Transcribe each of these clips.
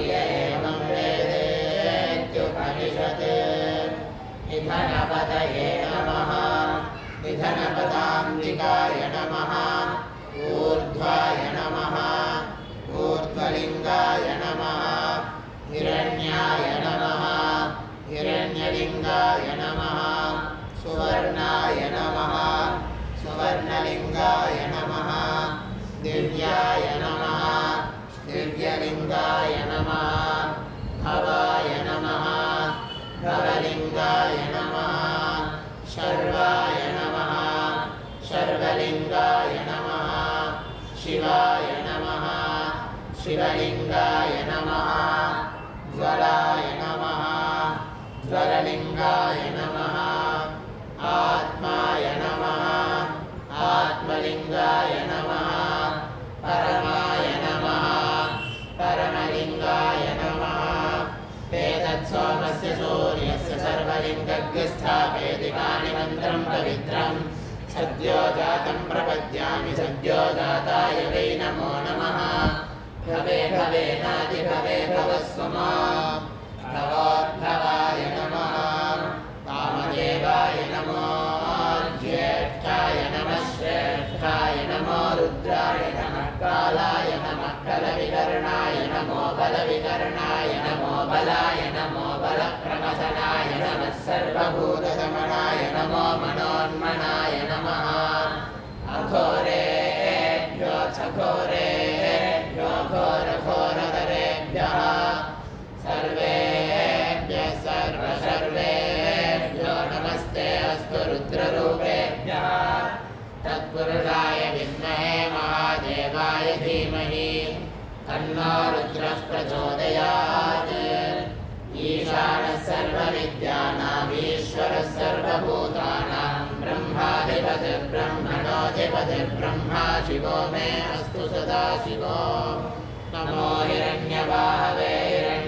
य एवं वेदेत्युपनिषत् निधनपदये नमः निधनपदान्तिकाय नमः ऊर्ध्वाय नमः ऊर्ध्वलिङ्गाय नमः हिरण्याय नमः हिरण्यलिङ्गाय नमः सुवर्णाय नमः सुवर्णलिङ्गाय नमः दिव्याय शिवलिङ्गाय नमः। ज्वलाय नमः। ज्वरलिङ्गाय नमः। आत्माय नमः। आत्मलिङ्गाय नमः। परमाय नमः। परमलिङ्गाय नमः। एतत्सोमस्य सूर्यस्य सर्वलिङ्गग्रस्थापयति पाणिमन्त्रं पवित्रम्। सद्यो जातं प्रपद्यामि सद्यो जाताय वै नमो नमः बलविकर्णाय नमो बलाय नमो बलप्रमथनाय नमः अघोरेभ्यो सर्वेभ्यः सर्वसर्वेभ्यो नमस्ते अस्तु रुद्ररूपेभ्यः। तत्पुरुषाय तन्नो रुद्रः प्रचोदयात्। ईशानः सर्वविद्यानामीश्वरः सर्वभूतानां ब्रह्माधिपतिर्ब्रह्मणोऽधिपतिर्ब्रह्मा शिवो मे अस्तु सदा शिवो। नमो हिरण्यवाहवे हिरण्यवर्णाय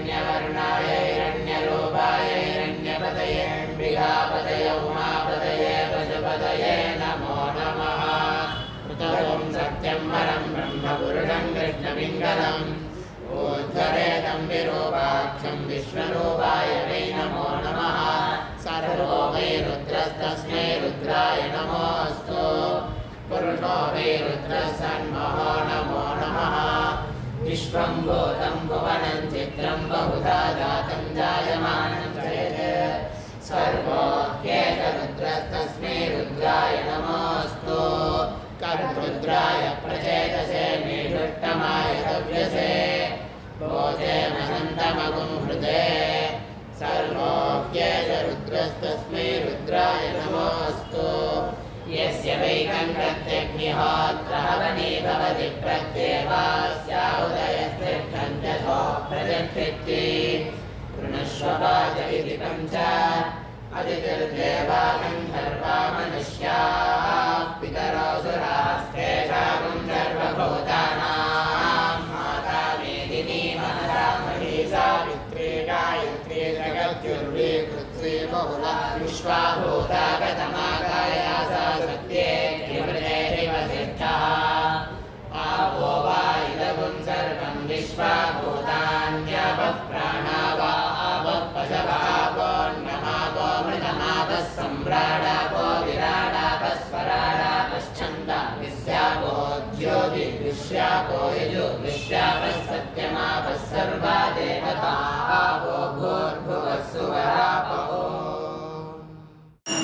परं ब्रह्मपुरुषं कृष्णपिङ्गलम् ऊर्ध्वरेदं विरूपाक्षं विश्वरूपाय वै नमो नमः। सर्वो वै रुद्रस्तस्मै रुद्राय नमोऽस्तु। पुरुषो वै रुद्रसन्महो नमो नमः। विश्वं भूतं भुवनं चित्रं बहुधा जातं नमोऽस्तु। कर्तृद्राय रुद्रस्तस्मै रुद्राय नमोऽस्तु। यस्य वैकङ्कत्यग्निहोत्रहवनी भवति प्रत्येवास्याउदयस्तिष्ठन्त्यथो प्रजक्षिति कृणश्व वाच इति पञ्च। अदितिर्देवा बहुला विश्वाभूता गतमाकाया सा सत्ये किमृतेरिव सिद्धः आपो वा इदगुं सर्वं विश्वाभूतान्यापः प्राणा वा आपः पशवापोऽन्नमापो मृतमापः सम्राडापो विराडापः स्वराडापश्छन्दा विस्यापो ज्योति विश्यापो यजो विश्यापः सत्यमापः सर्वा देवता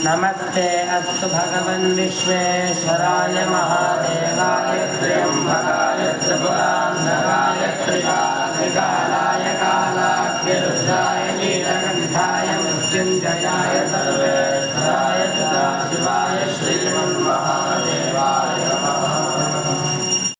नमस्ते अस्तु भगवन् विश्वेश्वराय महादेवाय त्र्यम्बकाय त्रिपुरान्धकाय त्रिकाय